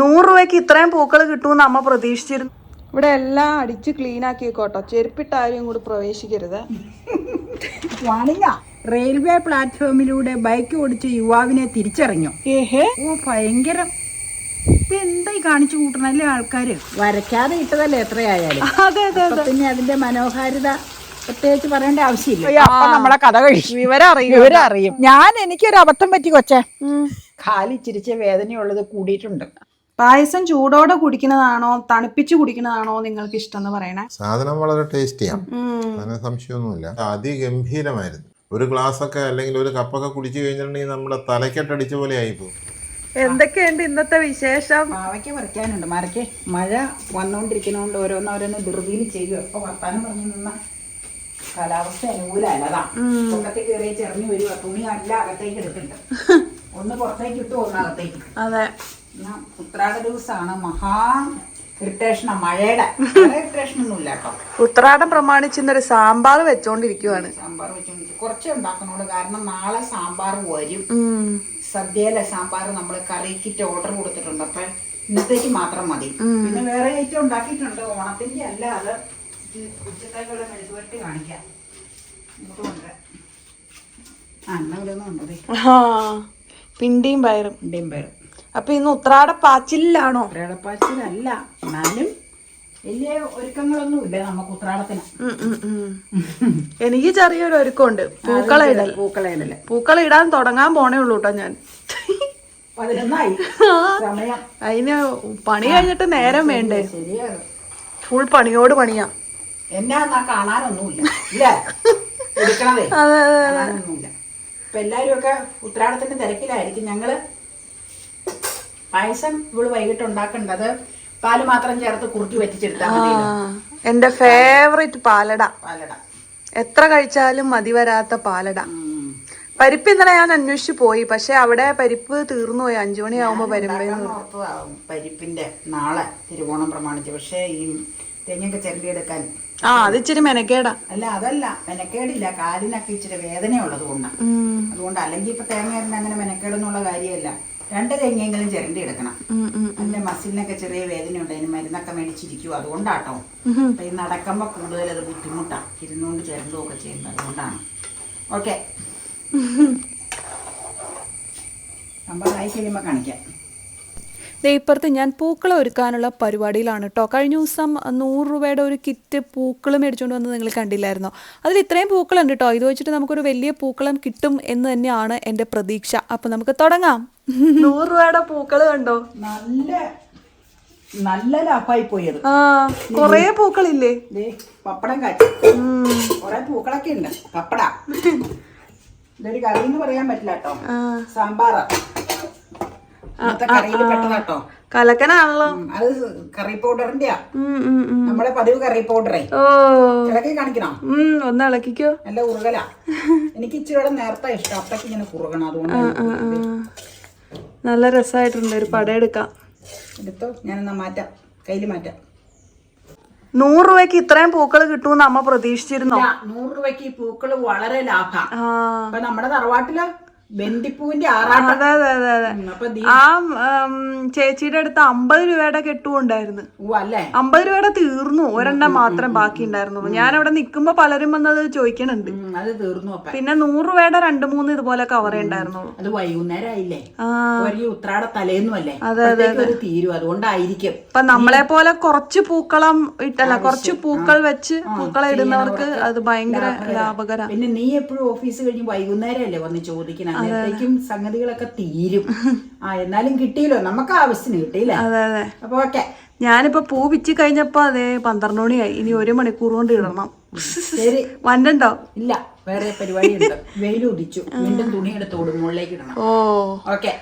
നൂറ് രൂപയ്ക്ക് ഇത്രയും പൂക്കൾ കിട്ടുമെന്ന് അമ്മ പ്രതീക്ഷിച്ചിരുന്നു. ഇവിടെ എല്ലാം അടിച്ച് ക്ലീൻ ആക്കിയേക്കോട്ടോ. ചെരുപ്പിട്ട് ആരും കൂടി പ്രവേശിക്കരുത്. റെയിൽവേ പ്ലാറ്റ്ഫോമിലൂടെ ബൈക്ക് ഓടിച്ച് യുവാവിനെ തിരിച്ചറിഞ്ഞു. ഏഹേ? ഓ ഭയങ്കരം. എന്തായി കാണിച്ചു കൂട്ടണല്ലേ ആൾക്കാര്? വരയ്ക്കാതെ ഇട്ടതല്ലേ എത്രയായാലും. അതെ അതെ പിന്നെ അതിന്റെ മനോഹാരിത പ്രത്യേകിച്ച് പറയേണ്ട ആവശ്യമില്ല. നമ്മളെ കഥ കഴിച്ചു. വിവരം അറിയും വിവരം അറിയും ഞാൻ എനിക്കൊരു അബദ്ധം പറ്റി കൊച്ചേ. കാലിച്ചിരിച്ച വേദനയുള്ളത് കൂടിയിട്ടുണ്ട്. പായസം ചൂടോടെ കുടിക്കുന്നതാണോ തണുപ്പിച്ച് കുടിക്കുന്നതാണോ നിങ്ങൾക്ക് ഇഷ്ടം എന്ന് പറയണേ? സാധനം വളരെ ടേസ്റ്റിയാണ്. അതിന് സംശയമൊന്നുമില്ല. അതിഗംഭീരമായിരുന്നു. ഒരു ഗ്ലാസ് ഒക്കെ അല്ലെങ്കിൽ ഒരു കപ്പൊക്കെ കുടിച്ചു കഴിഞ്ഞിട്ടുണ്ടെങ്കിൽ നമ്മുടെ തലക്കെട്ടടിച്ച പോലെ ആയിപ്പോ എന്തൊക്കെയുണ്ട് ഇന്നത്തെ വിശേഷം? മാവയ്ക്ക് പറിക്കാനുണ്ട്. മരയ്ക്ക് മഴ വന്നുകൊണ്ടിരിക്കുന്നതുകൊണ്ട് ഓരോന്നോരോന്ന് ധൃതിയിൽ ചെയ്യും അപ്പൊ വർത്താനം പറഞ്ഞു നിന്ന കാലാവസ്ഥ അനുകൂലമല്ലതാ പൊക്കത്തിൽ കയറി ചെറിഞ്ഞു വരിക. തുണി അല്ല അകത്തേക്ക് എടുക്കണ്ട. ഒന്ന് പുറത്തേക്ക് ഇട്ടു ഒന്ന് അകത്തേക്ക്. അതെ. ഉത്രാട ദിവസമാണ് മഹാ ഇറിറ്റേഷനാ മഴയുടെ. ഇറിറ്റേഷൻ ഒന്നുമില്ല കേട്ടോ. ഉത്രാടം പ്രമാണിച്ച് ഇന്നൊരു സാമ്പാർ വെച്ചോണ്ടിരിക്കുവാണ്. സാമ്പാർ വെച്ചോണ്ട് കുറച്ചേ ഉണ്ടാക്കണോളൂ കാരണം നാളെ സാമ്പാർ വരും. സദ്യയിലെ സാമ്പാർ നമ്മൾ കറിക്കിറ്റ് ഓർഡർ കൊടുത്തിട്ടുണ്ട്. അപ്പൊ ഇന്നത്തേക്ക് മാത്രം മതി. പിന്നെ വേറെ ഐറ്റം ഉണ്ടാക്കിയിട്ടുണ്ട്. ഓണത്തിന്റെ അല്ലാതെ അത് ഉച്ചത്തേക്കുള്ള മെഴുകുവരട്ടി കാണിക്കാം. പിണ്ടിയും പയറും. ഇന്ത്യയും പേര് അപ്പൊ ഇന്ന് ഉത്രാട പാച്ചിലാണോ? ഉത്രാടപ്പാച്ചിലല്ല എന്നാലും വലിയ ഒരുക്കങ്ങളൊന്നുമില്ല നമുക്ക് ഉത്രാടത്തിന്. എനിക്ക് ചെറിയൊരു ഒരുക്കമുണ്ട്. പൂക്കളയിടൽ ഇടൽ പൂക്കളയിടൽ പൂക്കള ഇടാൻ തുടങ്ങാൻ പോണേ ഉള്ളൂ കേട്ടോ ഞാൻ. പതിനൊന്നായി. അതിന് പണി കഴിഞ്ഞിട്ട് നേരം വേണ്ടേ? ഫുൾ പണിയോട് പണിയാ. എന്നാ കാണാനൊന്നുമില്ല. അതെ അതെ അതെ. എല്ലാരും ഒക്കെ ഉത്രാടത്തിന്റെ തിരക്കിലായിരിക്കും. ഞങ്ങൾ പായസം ഇവൾ വൈകിട്ട് ഉണ്ടാക്കേണ്ടത് പാൽ മാത്രം ചേർത്ത് കുറുക്കി വെറ്റിച്ചെടുത്താൽ മതി എന്റെ ഫേവറേറ്റ് പാലട. പാലട. എത്ര കഴിച്ചാലും മതി വരാത്ത പാലട. പരിപ്പ് ഇന്നലെ ഞാൻ അന്വേഷിച്ചു പോയി പക്ഷെ അവിടെ പരിപ്പ് തീർന്നു പോയി. അഞ്ചു മണിയാവുമ്പോ പരിപ്പിന്റെ നാളെ തിരുവോണം പ്രമാണിച്ച്. പക്ഷേ ഈ തെങ്ങൊക്കെ ചിരണ്ടിയെടുക്കാൻ ആ അത് ഇച്ചിരി മെനക്കേടാ. അല്ല അതല്ല. മെനക്കേടില്ല. കാലിനൊക്കെ ഇച്ചിരി വേദനയുള്ളത് കൊണ്ടാണ് അതുകൊണ്ട് അല്ലെങ്കിൽ ഇപ്പൊ തേങ്ങ അങ്ങനെ മെനക്കേടെന്നുള്ള കാര്യമല്ല. രണ്ട് തേങ്ങയെങ്കിലും ചിരണ്ടി എടുക്കണം. അതിന്റെ മസിലിനൊക്കെ ചെറിയ വേദന ഉണ്ട് അതിന് മരുന്നൊക്കെ മേടിച്ചിരിക്കും. അതുകൊണ്ടാട്ടോ. അപ്പൊ ഈ നടക്കുമ്പോ കൂടുതൽ അത് ബുദ്ധിമുട്ടാ. ഇരുന്നുകൊണ്ട് ചിരണ്ടും ഒക്കെ ചെയ്യുന്നത് അതുകൊണ്ടാണ്. ഓക്കെ. നമ്മൾ ആയി കഴിയുമ്പോ കാണിക്കാം. ഇപ്പുറത്ത് ഞാൻ പൂക്കൾ ഒരുക്കാനുള്ള പരിപാടിയിലാണ് കേട്ടോ കഴിഞ്ഞ ദിവസം നൂറ് രൂപയുടെ ഒരു കിറ്റ് പൂക്കൾ മേടിച്ചുകൊണ്ട് വന്ന് നിങ്ങൾ കണ്ടില്ലായിരുന്നോ? അതിൽ ഇത്രയും പൂക്കളുണ്ട് കേട്ടോ ഇത് വെച്ചിട്ട് നമുക്കൊരു വലിയ പൂക്കളം കിട്ടും എന്ന് തന്നെയാണ് എന്റെ പ്രതീക്ഷ. അപ്പം നമുക്ക് തുടങ്ങാം. നൂറ് രൂപയുടെ പൂക്കൾ കണ്ടോ? നല്ല നല്ല ലാഭമായി പോയത്. ആ കൊറേ പൂക്കളില്ലേ? പപ്പടം കാച്ചി. കൊറേ പൂക്കളൊക്കെ ഉണ്ട്. പപ്പട. ഇതൊരു കറി എന്ന് പറയാൻ പറ്റില്ല കേട്ടോ. സാമ്പാറ്. കറിയിൽ പെട്ടതാട്ടോ കലക്കനാണല്ലോ. അത് കറി ഉം. നമ്മുടെ പതിവ് കറി പൗഡറേ. ഇളക്കി കാണിക്കണോ. ഒന്ന് ഇളക്കിക്കോ. നല്ല ഉറുകല. എനിക്ക് ഇച്ചിരി നേരത്തെ ഇഷ്ടം. അപ്പക്ക് ഇങ്ങനെ കുറുകണം. അതുകൊണ്ട് നല്ല രസമായിട്ടുണ്ട്. ഒരു പടം എടുക്കാം. എടുത്തോ? ഞാനെന്നാ മാറ്റാം. കയ്യിൽ മാറ്റാം. നൂറ് രൂപയ്ക്ക് ഇത്രയും പൂക്കൾ കിട്ടുമെന്ന് അമ്മ പ്രതീക്ഷിച്ചിരുന്നോ? നൂറ് രൂപയ്ക്ക് ഈ പൂക്കൾ വളരെ ലാഭ. നമ്മുടെ തറവാട്ടിൽ ബന്ദിപ്പൂവിന്റെ ആറാട്ടം. അതെ അതെ അതെ അതെ. അപ്പൊ ദീ ആ ഉം, ചേച്ചിയുടെ അടുത്ത് അമ്പത് രൂപയുടെ കെട്ടുണ്ടായിരുന്നു. ഓ അല്ലേ? അമ്പത് രൂപയുടെ തീർന്നു. ഒരെണ്ണം മാത്രം ബാക്കി ഉണ്ടായിരുന്നു ഞാൻ അവിടെ നിൽക്കുമ്പോ പലരും വന്നത് ചോദിക്കണുണ്ട്. ഉം, അത് തീർന്നു അപ്പ. പിന്നെ നൂറ് രൂപയുടെ രണ്ട് മൂന്ന് ഇതുപോലെ കവറേ ഉണ്ടായിരുന്നുള്ളൂ അത് വൈകുന്നേരം ആയില്ലേ? ആ. ഒരു ഉത്രാട തലേന്നും അല്ലേ അപ്പോഴത്തേക്കും അത്. തീരും. അതുകൊണ്ടായിരിക്കും. ഇപ്പൊ നമ്മളെ പോലെ കുറച്ച് പൂക്കളം ഇട്ടല്ല കുറച്ച് പൂക്കൾ വെച്ച് പൂക്കളം ഇടുന്നവർക്ക് അത് ഭയങ്കര ലാഭകര. പിന്നെ നീ എപ്പോഴും ഓഫീസ് കഴിഞ്ഞ് വൈകുന്നേരം അല്ലേ വന്ന് ചോദിക്കണം? അന്നേരത്തേക്കും സംഗതികളൊക്കെ തീരും. ആ എന്നാലും കിട്ടിയില്ലോ. നമുക്ക് ആവശ്യത്തിന് കിട്ടിയില്ലേ? അതെ അതെ. അപ്പൊ ഓക്കെ. ഞാനിപ്പോ പൂ വിച്ച് കഴിഞ്ഞപ്പോ അതെ പന്ത്രണ്ട് മണിയായി ഇനി ഒരു മണിക്കൂർ കൊണ്ട് ഇടണം. ശരി. വണ്ടോ ഇല്ല വേറെ പരിപാടി വെയിൽ ഉദിച്ചു. വീണ്ടും തുണി എടുത്ത് മുകളിലേക്ക് ഇടണം. ഓ. ഓക്കെ.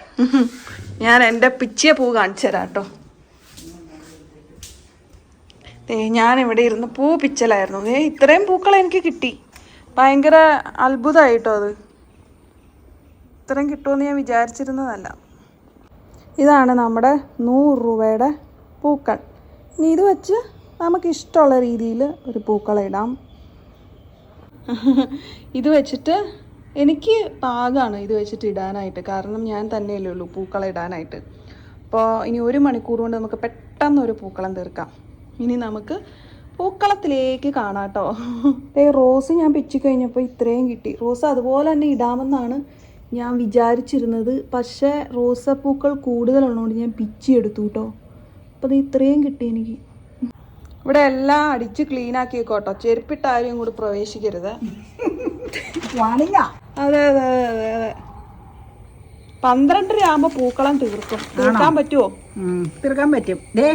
ഞാൻ എന്റെ പിച്ചിയ പൂ കാണിച്ചു തരാം കേട്ടോ. ഞാൻ ഇവിടെ ഇരുന്ന് പൂ പിച്ചലായിരുന്നു. ദേ ഇത്രയും പൂക്കൾ എനിക്ക് കിട്ടി. ഭയങ്കര അത്ഭുതമായിട്ടോ അത്. ഇത്രയും കിട്ടുമെന്ന് ഞാൻ വിചാരിച്ചിരുന്നതല്ല. ഇതാണ് നമ്മുടെ നൂറ് രൂപയുടെ പൂക്കൾ. ഇനി ഇത് വെച്ച് നമുക്ക് ഇഷ്ടമുള്ള രീതിയിൽ ഒരു പൂക്കളിടാം ഇത് വെച്ചിട്ട് എനിക്ക് പാകമാണ് ഇത് വെച്ചിട്ട് ഇടാനായിട്ട്. കാരണം ഞാൻ തന്നെയല്ലേ ഉള്ളൂ പൂക്കളിടാനായിട്ട് അപ്പോൾ ഇനി ഒരു മണിക്കൂർ കൊണ്ട് നമുക്ക് പെട്ടെന്ന് ഒരു പൂക്കളം തീർക്കാം. ഇനി നമുക്ക് പൂക്കളത്തിലേക്ക് കാണാട്ടോ ഏ റോസ് ഞാൻ പിച്ചു കഴിഞ്ഞപ്പോൾ ഇത്രയും കിട്ടി. റോസ് അതുപോലെ തന്നെ ഇടാമെന്നാണ് ഞാൻ വിചാരിച്ചിരുന്നത് പക്ഷേ റോസപ്പൂക്കൾ കൂടുതലുള്ളതുകൊണ്ട് ഞാൻ പിച്ചി എടുത്തു കേട്ടോ അപ്പോൾ അത് ഇത്രയും കിട്ടി എനിക്ക്. ഇവിടെ എല്ലാം അടിച്ച് ക്ലീൻ ആക്കി കേട്ടോ ചെരുപ്പിട്ട് ആരും കൂടി പ്രവേശിക്കരുത്. അതെ അതെ അതെ അതെ പന്ത്രണ്ടര ആകുമ്പോൾ പൂക്കളം തീർക്കും. തീർക്കാൻ പറ്റുമോ തീർക്കാൻ പറ്റും. ദേ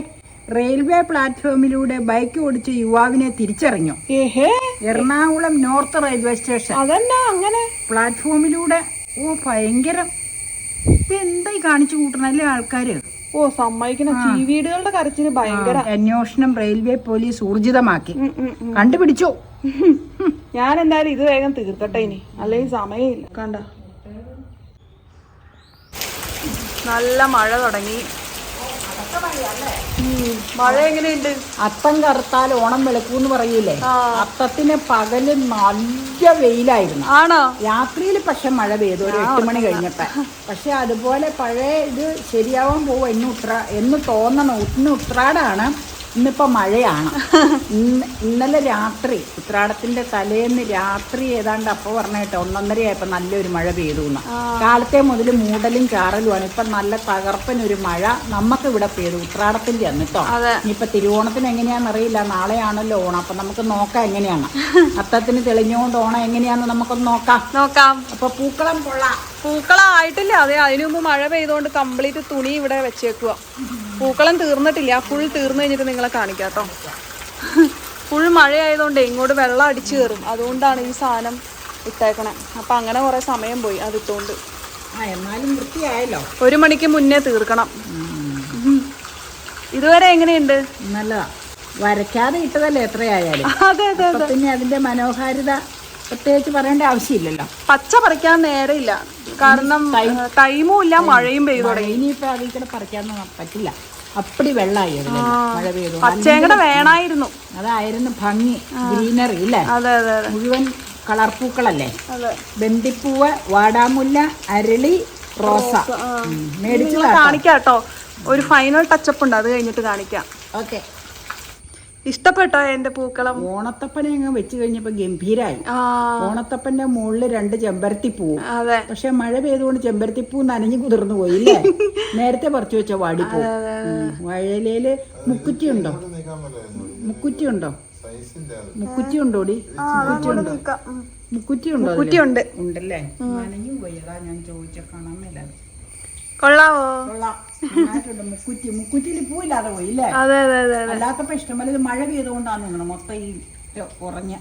റെയിൽവേ പ്ലാറ്റ്ഫോമിലൂടെ ബൈക്ക് ഓടിച്ച യുവാവിനെ തിരിച്ചറിഞ്ഞു. Ernakulam north railway station. അതന്നെ അങ്ങനെ. പ്ലാറ്റ്ഫോമിലൂടെ ഓ ഭയങ്കരം. ഇപ്പൊ എന്തായി കാണിച്ചു കൂട്ടണല്ലേ ആൾക്കാര്? ഓ സമ്മതിക്കണം. ചീവീടുകളുടെ കരച്ചിന് ഭയങ്കര. അന്വേഷണം റെയിൽവേ പോലീസ് ഊർജിതമാക്കി. കണ്ടുപിടിച്ചു. ഞാൻ എന്തായാലും ഇത് വേഗം തീർക്കട്ടെ ഇനി. അല്ലെങ്കിൽ സമയമില്ല. കണ്ട. നല്ല മഴ തുടങ്ങി. മഴ എങ്ങനെയുണ്ട് അത്തം കറുത്താൽ ഓണം വെളുക്കൂന്ന് പറയൂലേ. അത്തത്തിന് പകൽ നല്ല വെയിലായിരുന്നു. ആണോ? രാത്രിയിൽ പക്ഷെ മഴ പെയ്തു. ഒരു എട്ട് മണി കഴിഞ്ഞപ്പോ. പക്ഷെ അതുപോലെ പഴയ ഇത് ശരിയാവാൻ പോവോ എന്ന് ഉത്ര എന്ന് തോന്നണം. ഇന്ന് ഉത്രാടാണ്. ഇന്നിപ്പോ മഴയാണ്. ഇന്ന് ഇന്നലെ രാത്രി ഉത്രാടത്തിന്റെ തലേന്ന് രാത്രി ഏതാണ്ട് അപ്പൊ പറഞ്ഞേട്ടെ ഒന്നൊന്നര ആയപ്പോ നല്ലൊരു മഴ പെയ്തു എന്ന് കാലത്തെ മുതൽ മൂടലും ചാറലുമാണ് ഇപ്പൊ നല്ല തകർപ്പനൊരു മഴ നമുക്ക് ഇവിടെ പെയ്തു ഉത്രാടത്തിന്റെ അന്ന് കേട്ടോ ഇനിയിപ്പൊ തിരുവോണത്തിന് എങ്ങനെയാന്ന് അറിയില്ല. നാളെയാണല്ലോ ഓണം അപ്പൊ നമുക്ക് നോക്കാം എങ്ങനെയാണ്. അത്തത്തിന് തെളിഞ്ഞുകൊണ്ട് ഓണം എങ്ങനെയാന്ന് നമുക്കൊന്ന് നോക്കാം. നോക്കാം. അപ്പൊ പൂക്കളം കൊള്ളാം. പൂക്കളം ആയിട്ടില്ല. അതെ അതിനു മുമ്പ് മഴ പെയ്തുകൊണ്ട് കംപ്ലീറ്റ് തുണി ഇവിടെ വെച്ചേക്കുക പൂക്കളം തീർന്നിട്ടില്ല. ഫുൾ തീർന്നു കഴിഞ്ഞിട്ട് നിങ്ങളെ കാണിക്കാം കേട്ടോ ഫുൾ മഴയായതുകൊണ്ട് ഇങ്ങോട്ട് വെള്ളം അടിച്ചു കയറും. അതുകൊണ്ടാണ് ഈ സാധനം ഇട്ടേക്കണേ. അപ്പം അങ്ങനെ കുറേ സമയം പോയി അതിട്ടുകൊണ്ട് ഇട്ടുകൊണ്ട് എന്നാലും വൃത്തിയായല്ലോ. ഒരു മണിക്ക് മുന്നേ തീർക്കണം. ഇതുവരെ എങ്ങനെയുണ്ട്? നല്ലതാ. വരയ്ക്കാതെ ഇട്ടതല്ലേ എത്രയായാലും. അതെ അതെ. പിന്നെ അതിന്റെ മനോഹാരിത പ്രത്യേകിച്ച് പറയേണ്ട ആവശ്യമില്ലല്ലോ. പച്ച പറിക്കാൻ നേരമില്ല കാരണം ടൈമും ഇല്ല മഴയും പെയ്തു തുടങ്ങി. ഇനിയിപ്പോ അതിൽ കൂടെ പറിക്കാൻ പറ്റില്ല. അപ്പടി വെള്ളമായി. മഴ പെയ്തു. പച്ചേങ്കട വേണായിരുന്നു. അതായിരുന്നു ഭംഗി ഗ്രീനറി അല്ലേ അതെ അതെ അതെ. മുഴുവൻ കളർ പൂക്കളല്ലേ? ബന്ദിപ്പൂവ് വാടാമുല്ല അരളി റോസ. മേടിച്ചു കാണിക്കാം കേട്ടോ ഒരു ഫൈനൽ ടച്ചപ്പ് ഉണ്ട് അത് കഴിഞ്ഞിട്ട് കാണിക്കാം. ഓക്കെ. ഇഷ്ടപ്പെട്ടോ എന്റെ പൂക്കളം? ഓണത്തപ്പനെ അങ്ങ് വെച്ച് കഴിഞ്ഞപ്പോ ഗംഭീരായി. ഓണത്തപ്പന്റെ മുകളിൽ രണ്ട് ചെമ്പരത്തി പൂ. അതെ. പക്ഷെ മഴ പെയ്തുകൊണ്ട് ചെമ്പരത്തി പൂ നനഞ്ഞു കുതിർന്നു പോയില്ലേ? നേരത്തെ പറിച്ചു വെച്ച വാടിപ്പൂ വഴലേൽ മുക്കുറ്റി ഉണ്ടോ മുക്കുറ്റി ഉണ്ടോ മുക്കുറ്റി ഉണ്ടോടി മുക്കുറ്റി ഉണ്ടോ മുക്കുറ്റി ഉണ്ട് ഉണ്ടല്ലേ? നനഞ്ഞു പോയതാ ഞാൻ ചോദിച്ച കാണാൻ കൊള്ളാവോ? മുക്കുറ്റി മുക്കുറ്റിയിൽ പൂവില്ലാതെ പോയി ഇല്ലേ? അതെ അതെ അതെ അല്ലാത്തപ്പോ ഇഷ്ടംപോലെ ഇത് മഴ പെയ്തുകൊണ്ടാന്ന് തോന്നുന്നു മൊത്തം ഈ കുറഞ്ഞ.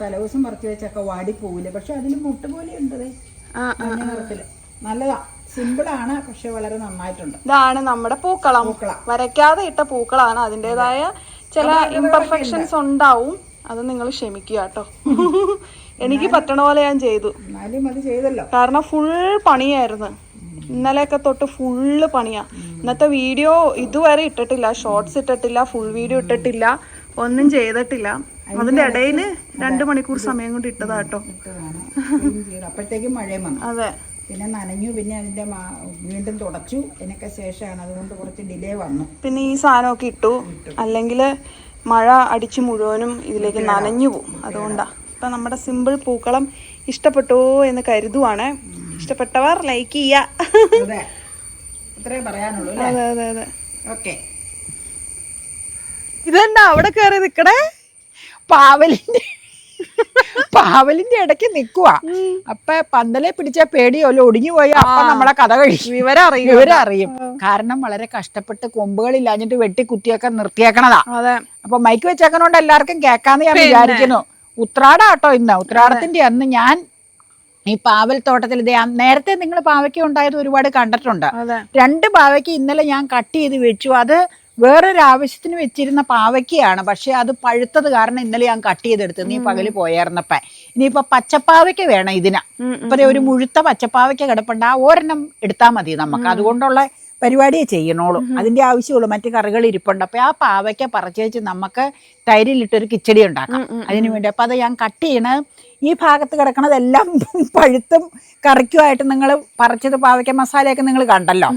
തലേദിവസം പറിച്ചു വെച്ചൊക്കെ വാടി പോവില്ല. പക്ഷെ അതിന് മുട്ട പോലെ ഉണ്ട് നിറത്തിൽ നല്ലതാ. സിമ്പിളാണ് പക്ഷെ വളരെ നന്നായിട്ടുണ്ട്. ഇതാണ് നമ്മുടെ പൂക്കളം. വരയ്ക്കാതെ ഇട്ട പൂക്കളാണ്. അതിന്റെതായ ചില ഇംപെർഫെക്ഷൻസ് ഉണ്ടാവും. അത് നിങ്ങൾ ക്ഷമിക്കുക കേട്ടോ. എനിക്ക് പറ്റണ പോലെ ഞാൻ ചെയ്തു. എന്നാലും അത് ചെയ്തല്ലോ. കാരണം ഫുൾ പണിയായിരുന്നു. ഇന്നലെയൊക്കെ തൊട്ട് ഫുള്ള് പണിയാ. ഇന്നത്തെ വീഡിയോ ഇതുവരെ ഇട്ടിട്ടില്ല. ഷോർട്സ് ഇട്ടിട്ടില്ല ഫുൾ വീഡിയോ ഇട്ടിട്ടില്ല. ഒന്നും ചെയ്തിട്ടില്ല. അതിന്റെ ഇടയിൽ രണ്ട് മണിക്കൂർ സമയം കൊണ്ട് ഇട്ടതാ കേട്ടോ. അപ്പോഴത്തേക്കും മഴയും വന്നു. അതെ. പിന്നെ നനഞ്ഞു പിന്നെ അതിന്റെ വീണ്ടും തുടച്ചു. അതിനൊക്കെ ശേഷമാണ് അതുകൊണ്ട് കുറച്ച് ഡിലേ വന്നു. പിന്നെ ഈ സാധനമൊക്കെ ഇട്ടു. അല്ലെങ്കിൽ മഴ അടിച്ച് മുഴുവനും ഇതിലേക്ക് നനഞ്ഞു പോകും. അതുകൊണ്ടാ. അപ്പം നമ്മുടെ സിമ്പിൾ പൂക്കളം ഇഷ്ടപ്പെട്ടു എന്ന് കരുതുവാണ്. ഇഷ്ടപ്പെട്ടവർ ലൈക്ക് ചെയ്യുക അതെ. അതെ അതെ അതെ. ഓക്കെ. ഇതെന്താ അവിടെ കയറി നിക്കണേ? പാവലിന്റെ പാവലിന്റെ ഇടയ്ക്ക് നിക്കുക അപ്പൊ പന്തലെ പിടിച്ച പേടിയോല്ലോ ഒടിഞ്ഞു പോയ അപ്പൊ നമ്മളെ കഥ കഴിക്കും വിവരം അറിയും. വിവരം അറിയും. കാരണം വളരെ കഷ്ടപ്പെട്ട് കൊമ്പുകളില്ലാഞ്ഞിട്ട് വെട്ടി കുത്തിയൊക്കെ നിർത്തിയേക്കണതാ. അതെ. അപ്പൊ മൈക്ക് വെച്ചേക്കണോണ്ട് എല്ലാവർക്കും കേക്കാന്ന് ഞാൻ വിചാരിക്കുന്നു. ഉത്രാടാട്ടോ ഇന്ന്. ഉത്രാടത്തിന്റെ അന്ന് ഞാൻ ഈ പാവൽ തോട്ടത്തിൽ നേരത്തെ നിങ്ങൾ പാവയ്ക്ക ഉണ്ടായത് ഒരുപാട് കണ്ടിട്ടുണ്ട്. രണ്ട് പാവയ്ക്ക് ഇന്നലെ ഞാൻ കട്ട് ചെയ്ത് വെച്ചു. അത് വേറൊരു ആവശ്യത്തിന് വെച്ചിരുന്ന പാവയ്ക്കയാണ്. പക്ഷെ അത് പഴുത്തത് കാരണം ഇന്നലെ ഞാൻ കട്ട് ചെയ്തെടുത്ത്. നീ പകൽ പോയായിരുന്നപ്പ. ഇനിയിപ്പൊ പച്ചപ്പാവയ്ക്ക വേണം ഇതിന്. ഇപ്പൊ ഒരു മുഴുത്ത പച്ചപ്പാവയ്ക്ക കിടപ്പുണ്ട്. ആ ഒരെണ്ണം എടുത്താൽ മതി നമുക്ക്. അതുകൊണ്ടുള്ള പരിപാടിയെ ചെയ്യണോളൂ അതിന്റെ ആവശ്യമുള്ളൂ. മറ്റു കറികൾ ഇരിപ്പുണ്ട്. അപ്പൊ ആ പാവയ്ക്ക പറിച്ചു വെച്ച് നമുക്ക് തൈരിലിട്ടൊരു കിച്ചടി ഉണ്ടാക്കാം. അതിനു വേണ്ടി. അപ്പൊ അത് ഞാൻ കട്ട് ചെയ്യണ ഈ ഭാഗത്ത് കിടക്കണതെല്ലാം പഴുത്തും കറിക്കുമായിട്ട് നിങ്ങൾ പറിച്ചത് പാവയ്ക്ക മസാലയൊക്കെ നിങ്ങൾ കണ്ടല്ലോ.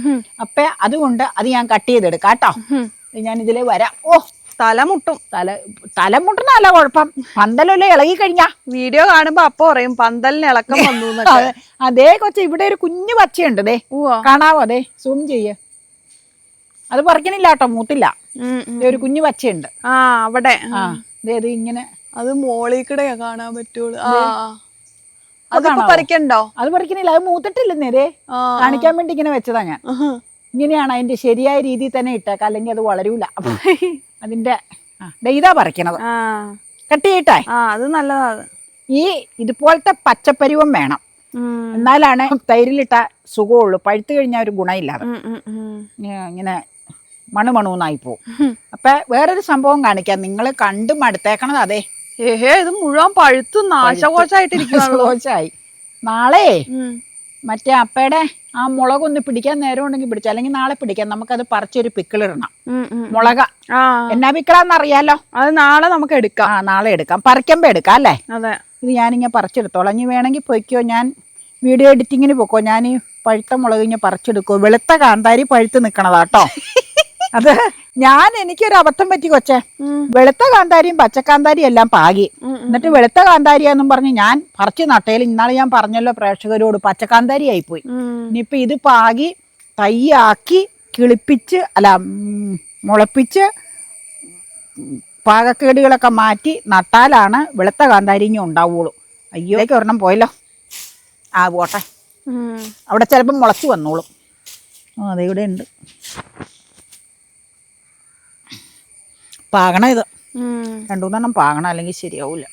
അപ്പൊ അതുകൊണ്ട് അത് ഞാൻ കട്ട് ചെയ്തെടുക്കാം കേട്ടോ. ഞാൻ ഇതിൽ വരാം. ഓ തലമുട്ടും തല തലമുട്ടുന്നല്ല കുഴപ്പം. പന്തലല്ലേ ഇളകി കഴിഞ്ഞാ വീഡിയോ കാണുമ്പോ അപ്പൊ പറയും പന്തലിന് ഇളക്കം വന്നു അതേ. കൊച്ച ഇവിടെ ഒരു കുഞ്ഞു പച്ചയുണ്ട് ദേ. കാണാവോ? അതെ സൂം ചെയ്യ. അത് പറിക്കണില്ല കേട്ടോ മൂത്തില്ല. ഒരു കുഞ്ഞു പച്ചയുണ്ട്. ആ അവിടെ. ഇത് ഇങ്ങനെ അത് മോളിൽ കൂടെ കാണാൻ പറ്റുള്ളൂ. ആ അതിപ്പോ പറിക്കണ്ടോ? അത് പറിക്കണില്ല. അത് മൂത്തിട്ടില്ല നേരെ? കാണിക്കാൻ വേണ്ടി ഇങ്ങനെ വെച്ചതാ ഞാൻ. ഇങ്ങനെയാണ് അതിന്റെ ശരിയായ രീതിയിൽ തന്നെ ഇട്ടേക്ക അല്ലെങ്കിൽ അത് വളരൂല. അതിന്റെ ഇതാ പറിക്കണത്. കട്ട് ചെയ്യട്ടെ? അത് നല്ലതാണ് ഈ ഇതുപോലത്തെ പച്ചപ്പരിവം വേണം. എന്നാലാണ് തൈരിലിട്ട സുഖമുള്ളൂ. പഴുത്തു കഴിഞ്ഞാൽ ഒരു ഗുണമില്ലാതെ. ഇങ്ങനെ- മണുമണൂന്നായി പോവും. അപ്പൊ വേറൊരു സംഭവം കാണിക്കാം. നിങ്ങൾ കണ്ടും അടുത്തേക്കണത് അതെ ഏഹേ ഇത് മുഴുവൻ പഴുത്തു നാശകോശായിട്ടിരിക്കുന്നുള്ളൂ സന്തോഷായി നാളെ മറ്റേ അപ്പയുടെ ആ മുളകൊന്ന് പിടിക്കാൻ നേരം ഉണ്ടെങ്കിൽ പിടിച്ചു. അല്ലെങ്കിൽ നാളെ പിടിക്കാം. നമുക്കത് പറിച്ചൊരു പിക്കിളിടണം മുളക. എന്നാ പിക്കിളാന്ന് അറിയാലോ? അത് നാളെ നമുക്ക് എടുക്കാം. ആ നാളെ എടുക്കാം. പറിക്കുമ്പോ എടുക്കാം അല്ലേ? അതെ. ഇത് ഞാനിങ്ങനെ പറിച്ചെടുത്തോളാം. ഇനി വേണമെങ്കിൽ പൊയ്ക്കോ. ഞാൻ വീഡിയോ എഡിറ്റിങ്ങിന് പൊക്കോ. ഞാൻ ഈ പഴുത്ത മുളക് ഇങ്ങനെ പറിച്ചെടുക്കോ വെളുത്ത കാന്താരി പഴുത്ത് നിൽക്കണതാട്ടോ അത് ഞാൻ എനിക്കൊരു അബദ്ധം പറ്റി കൊച്ചേ. വെളുത്ത കാന്താരിയും പച്ചക്കാന്താരിയും എല്ലാം പാകി. എന്നിട്ട് വെളുത്ത കാന്താരിയാന്നും പറഞ്ഞ് ഞാൻ പറിച്ച് നട്ടയിൽ ഇന്നാളെ ഞാൻ പറഞ്ഞല്ലോ പ്രേക്ഷകരോട് പച്ചക്കാന്താരി ആയിപ്പോയി. ഇനിയിപ്പൊ ഇത് പാകി തയ്യാക്കി കിളിപ്പിച്ച് അല്ല മുളപ്പിച്ച് പാകക്കേടികളൊക്കെ മാറ്റി നട്ടാലാണ് വെളുത്ത കാന്താരി ഇനി ഉണ്ടാവുള്ളൂ. അയ്യോ ഇതിലേക്ക് ഒരെണ്ണം പോയല്ലോ. ആ പോട്ടെ. അവിടെ ചിലപ്പം മുളച്ചു വന്നോളും. ആ അതെ ഇവിടെ ഉണ്ട്. പാകണം ഇത്. ഉം. രണ്ടു മൂന്നെണ്ണം പാകണം അല്ലെങ്കിൽ ശരിയാവില്ല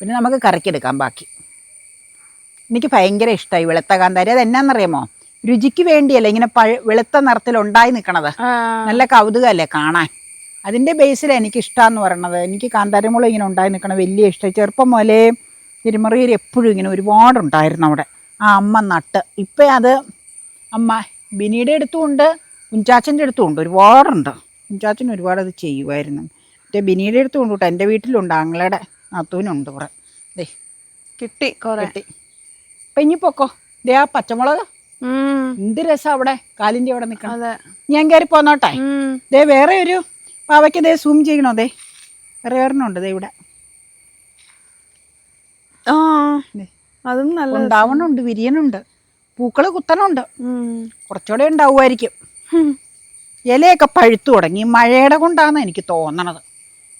പിന്നെ നമുക്ക് കറിക്കെടുക്കാം ബാക്കി. എനിക്ക് ഭയങ്കര ഇഷ്ടമായി വെളുത്ത കാന്താരി. അത് എന്നാന്നറിയാമോ? രുചിക്ക് വേണ്ടിയല്ല ഇങ്ങനെ പഴ വെളുത്ത നിറത്തിൽ ഉണ്ടായി നിൽക്കണത് നല്ല കൗതുകമല്ലേ കാണാൻ. അതിന്റെ ബേസിൽ എനിക്ക് ഇഷ്ടമെന്ന് പറയണത് എനിക്ക് കാന്താരിമുളക് ഇങ്ങനെ ഉണ്ടായി നിൽക്കണം വലിയ ഇഷ്ടം ചെറുപ്പം മുതലേ തിരുമറിയിൽ എപ്പോഴും ഇങ്ങനെ ഒരുപാടുണ്ടായിരുന്നു അവിടെ. ആ അമ്മ നട്ട്. ഇപ്പം അത് അമ്മ ബിനിയുടെ അടുത്തുമുണ്ട് കുഞ്ചാച്ചന്റെ അടുത്തുമുണ്ട് ഒരുപാടുണ്ട്. കുഞ്ചാച്ചൻ ഒരുപാട് അത് ചെയ്യുമായിരുന്നു മറ്റേ ബിനിയുടെ അടുത്ത് കേട്ടോ എന്റെ വീട്ടിലുണ്ട്. ആങ്ങളയുടെ നാത്തൂനുണ്ട് കുറേ ദേ കിട്ടി കുറേ. കിട്ടി. അപ്പം ഇനി പൊക്കോ. ദേ ആ പച്ചമുളക്. എന്ത് രസം അവിടെ. കാലിന്റെ അവിടെ നിൽക്കണം ഞാൻ കയറി പോന്നോട്ടെ. ദേ വേറെ ഒരു പാവയ്ക്ക് ദേ സൂം ചെയ്യണോ? ദേ വേറെ ഒരെണ്ണമുണ്ട് ദേ ഇവിടെ. ആ. അതും നല്ല ഉണ്ടാവണുണ്ട് വിരിയനുണ്ട് പൂക്കൾ കുത്തണുണ്ട്. കുറച്ചുകൂടെ ഉണ്ടാവുമായിരിക്കും. ഇലയൊക്കെ പഴുത്തു തുടങ്ങി. മഴയുടെ കൊണ്ടാണ് എനിക്ക് തോന്നണത്.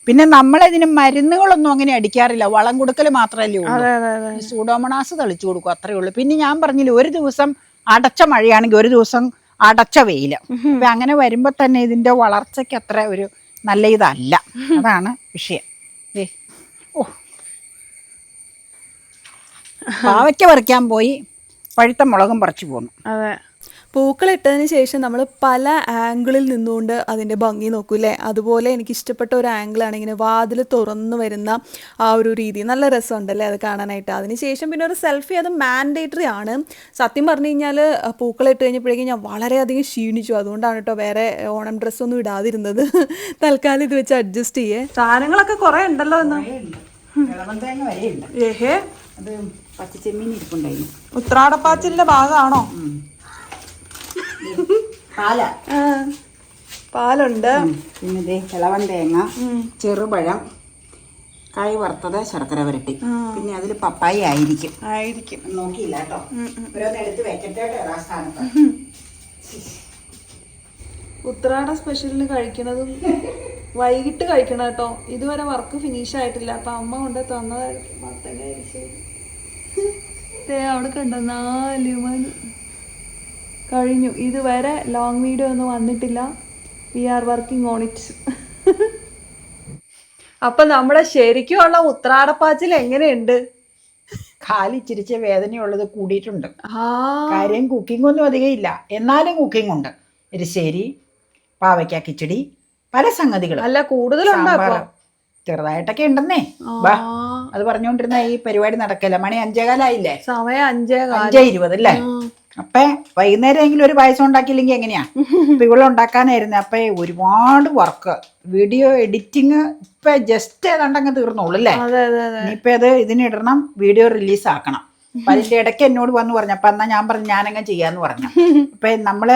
പിന്നെ നമ്മളിതിന് മരുന്നുകളൊന്നും അങ്ങനെ അടിക്കാറില്ല. വളം കൊടുക്കൽ മാത്രമല്ലേ ഉള്ളൂ. സൂഡോമണാസ് തളിച്ചു കൊടുക്കും അത്രേ ഉള്ളൂ. പിന്നെ ഞാൻ പറഞ്ഞില്ല ഒരു ദിവസം അടച്ച മഴയാണെങ്കിൽ ഒരു ദിവസം അടച്ച വെയിൽ. അപ്പൊ അങ്ങനെ വരുമ്പോ തന്നെ ഇതിന്റെ വളർച്ചയ്ക്ക് അത്ര ഒരു നല്ല ഇതല്ല. അതാണ് വിഷയം. ഓ. പാവയ്ക്ക പറിക്കാൻ പോയി പഴുത്ത മുളകും പറിച്ചു പോന്നു. അതെ. പൂക്കളിട്ടതിന് ശേഷം നമ്മൾ പല ആംഗിളിൽ നിന്നുകൊണ്ട് അതിന്റെ ഭംഗി നോക്കൂലേ അതുപോലെ എനിക്ക് ഇഷ്ടപ്പെട്ട ഒരു ആംഗിളാണ് ഇങ്ങനെ വാതിൽ തുറന്നു വരുന്ന ആ ഒരു രീതി. നല്ല രസമുണ്ടല്ലേ അത് കാണാനായിട്ട്? അതിന് ശേഷം പിന്നെ ഒരു സെൽഫി അത് മാൻഡേറ്ററി ആണ്. സത്യം പറഞ്ഞു കഴിഞ്ഞാൽ പൂക്കളിട്ട് കഴിഞ്ഞപ്പോഴേക്കും ഞാൻ വളരെയധികം ക്ഷീണിച്ചു. അതുകൊണ്ടാണ് കേട്ടോ വേറെ ഓണം ഡ്രസ്സൊന്നും ഇടാതിരുന്നത്. തൽക്കാലം ഇത് വെച്ച് അഡ്ജസ്റ്റ് ചെയ്യേ. സാധനങ്ങളൊക്കെ കുറേ ഉണ്ടല്ലോ എന്ന്? ഏഹേ? ഉത്രാടപ്പാച്ചിലിന്റെ ഭാഗമാണോ പാല. പാലുണ്ട്. പിന്നെ ദേ ഇളവൻ തേങ്ങ ചെറുപഴം കായ് വറുത്തത് ശർക്കര വരട്ടി. പിന്നെ അതിൽ പപ്പായ ആയിരിക്കും. ആയിരിക്കും. നോക്കിയില്ല കേട്ടോ. ഓരോന്ന് വെക്കട്ടെ ഉത്രാട സ്പെഷ്യലിന് കഴിക്കണതും വൈകിട്ട് കഴിക്കണം കേട്ടോ. ഇതുവരെ വർക്ക് ഫിനിഷ് ആയിട്ടില്ല. അപ്പൊ അമ്മ കൊണ്ട് തന്നതായിരിക്കും. അവിടെ കണ്ട? നാല് മണി. കഴിഞ്ഞു. ഇതുവരെ ലോങ് വീഡിയോ ഒന്നും വന്നിട്ടില്ല. We are working on it അപ്പൊ നമ്മുടെ ശരിക്കുമുള്ള ഉത്രാടപ്പാച്ചിൽ എങ്ങനെയുണ്ട്? കാലി ചിരിച്ച വേദനയുള്ളത് കൂടിയിട്ടുണ്ട്. കാര്യം കുക്കിംഗ് ഒന്നും അധികം ഇല്ല. എന്നാലും കുക്കിംഗ് ഉണ്ട്. എരിശ്ശേരി പാവയ്ക്ക കിച്ചടി പല സംഗതികളും അല്ല കൂടുതലുണ്ടോ ചെറുതായിട്ടൊക്കെ ഉണ്ടെന്നേ. അത് പറഞ്ഞുകൊണ്ടിരുന്ന ഈ പരിപാടി നടക്കല്ല? മണി അഞ്ചേകാലായില്ലേ? സമയം അഞ്ചേ അഞ്ചേ ഇരുപത് അല്ലേ? അപ്പൊ വൈകുന്നേരമെങ്കിലും ഒരു പായസം ഉണ്ടാക്കിയില്ലെങ്കിൽ എങ്ങനെയാ? ഇപ്പൊ ഇവിടെ ഉണ്ടാക്കാനായിരുന്നു. അപ്പൊ ഒരുപാട് വർക്ക്. വീഡിയോ എഡിറ്റിങ് ഇപ്പൊ ജസ്റ്റ് ഏതാണ്ടങ്ങ് തീർന്നോളൂ അല്ലേ? ഇനിയിപ്പോ അത് ഇതിനിടണം വീഡിയോ റിലീസ് ആക്കണം. അപ്പൊ അതിന്റെ ഇടയ്ക്ക് എന്നോട് വന്ന് പറഞ്ഞു അപ്പൊ എന്നാ ഞാൻ പറഞ്ഞു ഞാനങ്ങ് ചെയ്യാന്ന് പറഞ്ഞു. അപ്പൊ നമ്മൾ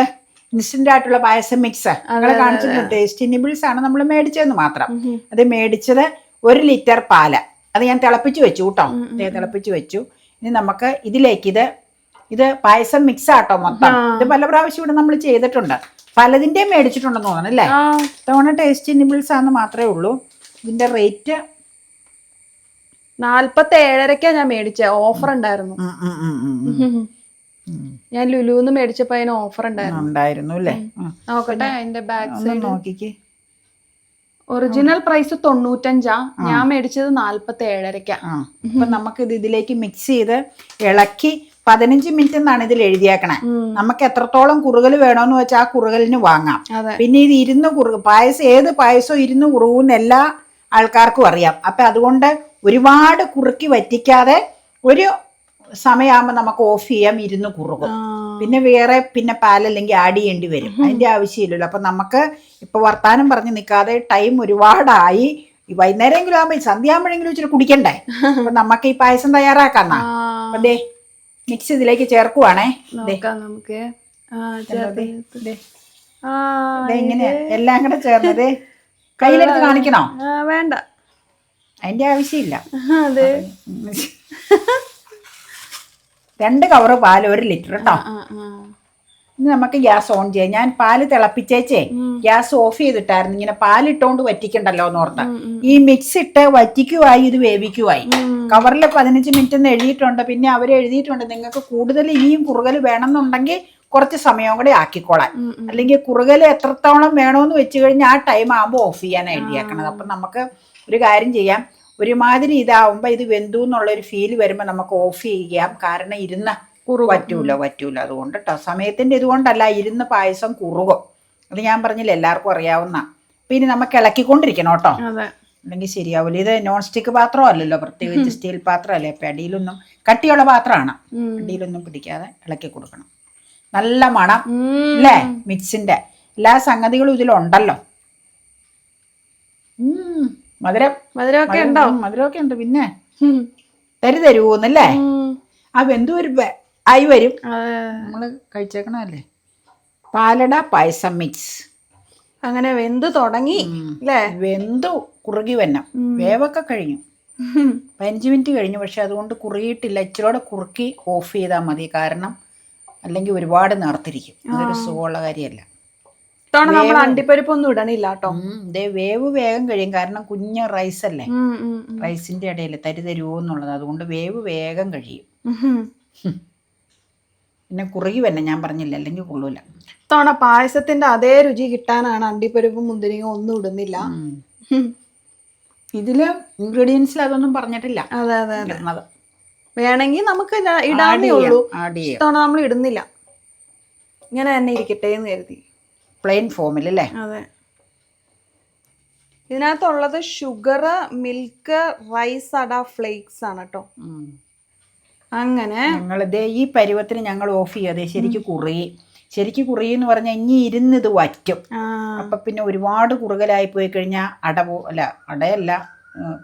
ഇൻസ്റ്റന്റ് ആയിട്ടുള്ള പായസം മിക്സ് നിങ്ങളെ കാണിച്ചിട്ടുണ്ട്. ടേസ്റ്റി നിബിൾസ് ആണ് നമ്മൾ മേടിച്ചതെന്ന് മാത്രം. അത് മേടിച്ചത് ഒരു ലിറ്റർ പാൽ. അത് ഞാൻ തിളപ്പിച്ച് വെച്ചു കേട്ടോ. തിളപ്പിച്ച് വെച്ചു. ഇനി നമുക്ക് ഇതിലേക്ക് ഇത് ഇത് പായസം മിക്സ് ആട്ടോ മൊത്തം ഇത് പല പ്രാവശ്യം ഇവിടെ നമ്മൾ ചെയ്തിട്ടുണ്ട്. പലതിന്റെയും മേടിച്ചിട്ടുണ്ടെന്ന് തോന്നണം അല്ലേ? തവണ ടേസ്റ്റി നിബിൾസ് ആണെന്ന് മാത്രമേ ഉള്ളൂ. ഇതിന്റെ റേറ്റ് നാല്പത്തി ഏഴരക്കാ ഞാൻ മേടിച്ച. ഓഫർ ഉണ്ടായിരുന്നു. ഞാൻ ലുലുന്ന് മേടിച്ചപ്പോ അതിന് ഓഫർ ഉണ്ടായിരുന്നു. ഉണ്ടായിരുന്നു അല്ലേ? നോക്കട്ടെ അതിന്റെ ബാക്ക് സൈഡ് നോക്കിക്കേ. ഒറിജിനൽ പ്രൈസ് തൊണ്ണൂറ്റഞ്ചാ. ഞാൻ മേടിച്ചത് നാല്പത്തി ഏഴരക്കാ അപ്പൊ നമുക്ക് ഇത് ഇതിലേക്ക് മിക്സ് ചെയ്ത് ഇളക്കി പതിനഞ്ച് മിനിറ്റ് എന്നാണ് ഇതിൽ എഴുതിയേക്കണേ. നമുക്ക് എത്രത്തോളം കുറുകൽ വേണമെന്ന് വെച്ചാൽ ആ കുറുകലിന് വാങ്ങാം. പിന്നെ ഇത് ഇരുന്ന് കുറുക പായസം ഏത് പായസവും ഇരുന്ന് കുറുകുന്ന എല്ലാ ആൾക്കാർക്കും അറിയാം. അപ്പൊ അതുകൊണ്ട് ഒരുപാട് കുറുക്കി വറ്റിക്കാതെ ഒരു സമയമാകുമ്പോൾ നമുക്ക് ഓഫ് ചെയ്യാം ഇരുന്ന് കുറുകും. പിന്നെ വേറെ പിന്നെ പാലല്ലെങ്കിൽ ആഡ് ചെയ്യേണ്ടി വരും. അതിന്റെ ആവശ്യമില്ലല്ലോ. അപ്പൊ നമുക്ക് ഇപ്പൊ വർത്താനം പറഞ്ഞ് നിൽക്കാതെ ടൈം ഒരുപാടായി. വൈകുന്നേരം വൈകുന്നേരമെങ്കിലും ആകുമ്പോൾ സന്ധ്യാകുമ്പോഴെങ്കിലും ഇച്ചിരി കുടിക്കണ്ടേ? അപ്പൊ നമുക്ക് ഈ പായസം തയ്യാറാക്കാന്നാ. അതെ മിക്സ് ഇതിലേക്ക് ചേർക്കുവാണേ. നോക്കാം നമുക്ക്. ഇങ്ങനെ എല്ലാം കൂടെ ചേർന്നത് കയ്യിലെടുത്ത് കാണിക്കണോ? വേണ്ട. അതിന്റെ ആവശ്യമില്ല. അതെ. രണ്ട് കവറ് പാൽ ഒരു ലിറ്റർ കേട്ടോ. ഇനി നമുക്ക് ഗ്യാസ് ഓൺ ചെയ്യാം. ഞാൻ പാൽ തിളപ്പിച്ചേച്ചേ ഗ്യാസ് ഓഫ് ചെയ്തിട്ടായിരുന്നു. ഇങ്ങനെ പാലിട്ടോണ്ട് വറ്റിക്കണ്ടല്ലോ എന്ന് ഓർത്താ. ഈ മിക്സ് ഇട്ട് വറ്റിക്കുവായി ഇത് വേവിക്കുവായി. കവറിൽ പതിനഞ്ച് മിനിറ്റ് എന്ന് എഴുതിയിട്ടുണ്ട്. പിന്നെ അവർ എഴുതിയിട്ടുണ്ട് നിങ്ങൾക്ക് കൂടുതൽ ഇനിയും കുറുകൽ വേണമെന്നുണ്ടെങ്കിൽ കുറച്ച് സമയം കൂടെ ആക്കിക്കോളാൻ. അല്ലെങ്കിൽ കുറുകൽ എത്രത്തോളം വേണമെന്ന് വെച്ച് കഴിഞ്ഞാൽ ആ ടൈം ആകുമ്പോൾ ഓഫ് ചെയ്യാൻ എഴുതിയേക്കണത്. അപ്പം നമുക്ക് ഒരു കാര്യം ചെയ്യാം. ഒരുമാതിരി ഇതാവുമ്പോൾ ഇത് വെന്തു എന്നുള്ള ഒരു ഫീൽ വരുമ്പോൾ നമുക്ക് ഓഫ് ചെയ്യാം കാരണം ഇരുന്ന പറ്റൂല പറ്റൂല. അതുകൊണ്ട് കേട്ടോ സമയത്തിന്റെ ഇതുകൊണ്ടല്ല ഇരുന്ന് പായസം കുറുകും. അത് ഞാൻ പറഞ്ഞില്ല എല്ലാവർക്കും അറിയാവുന്ന. പിന്നെ നമുക്ക് ഇളക്കിക്കൊണ്ടിരിക്കണം കേട്ടോ. അല്ലെങ്കിൽ ശരിയാവില്ല. ഇത് നോൺ സ്റ്റിക്ക് പാത്രം അല്ലല്ലോ പ്രത്യേകിച്ച് സ്റ്റീൽ പാത്രമല്ലേ അപ്പം അടിയിലൊന്നും കട്ടിയുള്ള പാത്രമാണ്. അടിയിലൊന്നും പിടിക്കാതെ ഇളക്കി കൊടുക്കണം. നല്ല മണം അല്ലേ? മിക്സിന്റെ എല്ലാ സംഗതികളും ഇതിലുണ്ടല്ലോ. മധുരം. മധുരമൊക്കെ മധുരം- ഉണ്ടോ? മധുരമൊക്കെ ഉണ്ട് പിന്നെ. തരി തരുവോന്നല്ലേ. ആ വെന്തു വരും ആയി വരും. നമ്മൾ കഴിച്ചേക്കണല്ലേ പാലട പായസം മിക്സ് അങ്ങനെ വെന്ത് തുടങ്ങി അല്ലേ? വെന്തു കുറുകി വന്നം വേവൊക്കെ കഴിഞ്ഞു. പതിനഞ്ച് മിനിറ്റ് കഴിഞ്ഞു. പക്ഷെ അതുകൊണ്ട് കുറുകിയിട്ടില്ല. ഇച്ചിരൂടെ കുറുക്കി ഓഫ് ചെയ്താൽ മതി. കാരണം അല്ലെങ്കിൽ ഒരുപാട് നേർത്തിരിക്കും. അതൊരു സുഖമുള്ള കാര്യമല്ല. ഇത്തവണ നമ്മൾ അണ്ടിപ്പരിപ്പ് ഒന്നും ഇടണില്ല കേട്ടോ. ഇതേ വേവ് വേഗം കഴിയും. കാരണം കുഞ്ഞ റൈസ് അല്ലേ? റൈസിന്റെ ഇടയിൽ തരി തരുമോ എന്നുള്ളത്. അതുകൊണ്ട് വേവ് വേഗം കഴിയും. പിന്നെ കുറുകി വന്നെ ഞാൻ പറഞ്ഞില്ല? അല്ലെങ്കിൽ കൊള്ളൂല. ഇത്തവണ പായസത്തിന്റെ അതേ രുചി കിട്ടാനാണ് അണ്ടിപ്പരിപ്പും മുന്തിരിയും ഒന്നും ഇടുന്നില്ല. ഇതിൽ ഇൻഗ്രീഡിയൻസിൽ അതൊന്നും പറഞ്ഞിട്ടില്ല. അതെ അതെ അതെ. വേണമെങ്കിൽ നമുക്ക് ഇടാ- ആഡ് ഇടാന്നേ ചെയ്യാം ഉള്ളൂ. ഇത്തവണ നമ്മൾ ഇടുന്നില്ല. ഇങ്ങനെ തന്നെ ഇരിക്കട്ടെ എന്ന് കരുതി. പ്ലെയിൻ ഫോമിൽ അല്ലേ അതെ. ഇതിനകത്തുള്ളത് sugar milk rice ada flakes ആണ് കേട്ടോ. അങ്ങനെ ഞങ്ങൾ ദേ ഈ പരുവത്തിന് ഞങ്ങൾ ഓഫ് ചെയ്യാതെ ശരിക്ക് കുറി. ശരിക്ക് കുറുകി എന്ന് പറഞ്ഞാൽ ഇനി ഇരുന്ന് ഇത് വറ്റും അപ്പൊ പിന്നെ ഒരുപാട് കുറുകലായി പോയി കഴിഞ്ഞാൽ അട പോ അല്ല അടയല്ല